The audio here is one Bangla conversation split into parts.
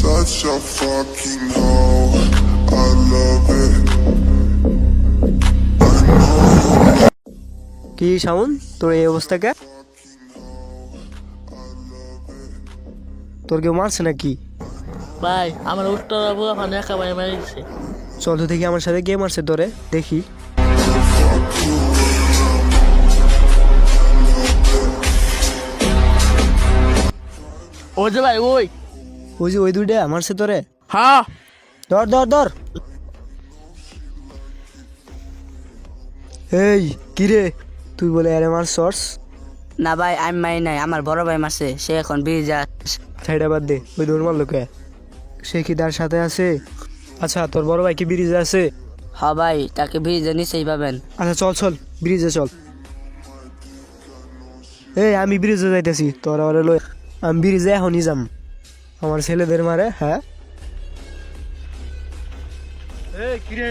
such a fucking hoe. I love it. কি শাওন তোর এই অবস্থা তোর কেউ মারছে নাকি? ভাই আমার উত্তর ওখানে একেবারে মেরে দিছে। চল তো দেখি আমার সাথে কে মারছে তোরে দেখি। ওই যে ভাই ওই। ওই যে ওই দুইটা মারছে তোরে? হ্যাঁ। ধর ধর ধর। এই কিরে? তুই বলে আরে মার সর্স না ভাই আমি মাই নাই আমার বড় ভাই মারছে সে এখন ব্রিজে সাইডা বাদ দে ওই দৌড় মারলো কে? সে কি তার সাথে আছে? আচ্ছা তোর বড় ভাই কি ব্রিজে আছে? হ ভাই তাকে ব্রিজে নিচেই পাবেন। আচ্ছা চল চল ব্রিজে চল। এই আমি ব্রিজে যাইতেছি তোরা ওরে লই আমি ব্রিজে এখনই যাম। আমার ছেলেদের মারে হ্যাঁ? এই কিরে?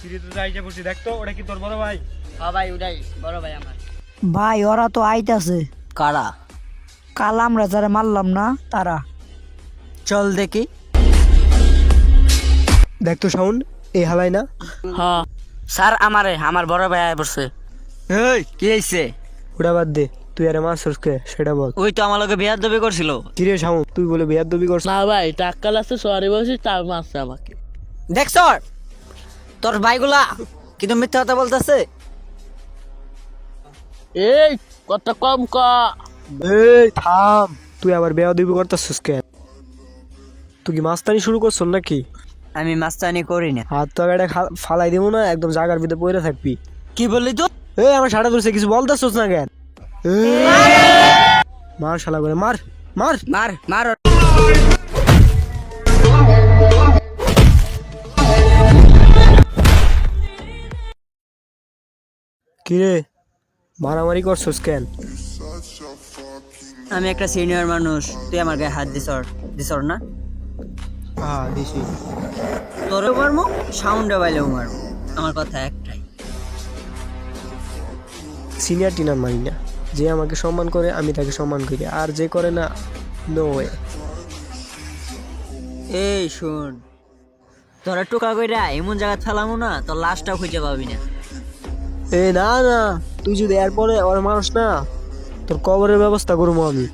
কিরে তুই যাইতে বসি দেখতো ওটা কি তোর বড় ভাই? হ ভাই উঠাই বড় ভাই আমার। ভাই ওরা তো আইতাছে। কারা? কাল আমরা যারা মারলাম না তারা। চল দেখি। দেখতো সাউন্ড এই হালাই না? হ্যাঁ। স্যার আমারে আমার বড় ভাই আয় পড়ছে। এই কি হইছে? ওটা বাদ দে তুই আরে কে সেটা বল। ওই তো আমার লগে বিয়ার দাবি করছিল কিরে সাউন্ড তুই বলে বিয়ার দবি করছ? না ভাই টাক্কাল আছে সরি বলছি তার মারছে আমাকে। দেখছ তোর ভাইগুলা কিন্তু মিথ্যা কথা বলতেছে। এই কত কম ক। এই থাম। তুই আবার বেয়া দিবি করতেছিস কে তুই কি মাস্তানি শুরু করছ নাকি? আমি মাস্তানি করি না। হাত তো এটা ফালাই দিব না একদম জাগার ভিতরে পড়ে থাকবি। কি বললি তো এই আমার সাড়ে ধরছে কিছু বলতেছিস না কেন? মার শালা করে মার মার। মার মার। কিরে? মারামারি করছস কেন? আমি একটা সিনিয়র মানুষ তুই আমার গায়ে হাত দিছর দিছর না? হ্যাঁ দিছি। তোরও মারমু সাউন্ডে বাইলেও মারমু আমার কথা একটাই। সিনিয়র টিনার মারি না। যে আমাকে সম্মান করে আমি তাকে সম্মান করি আর যে করে না নো ওয়ে এই শুন তোরা টোকা কইরা এমন জায়গা ফেলামু না তোর লাশটাও খুঁজে পাবি না। এ না না। তুই যদি এরপরে ওর মানুষ না তোর কবরের ব্যবস্থা করব আমি।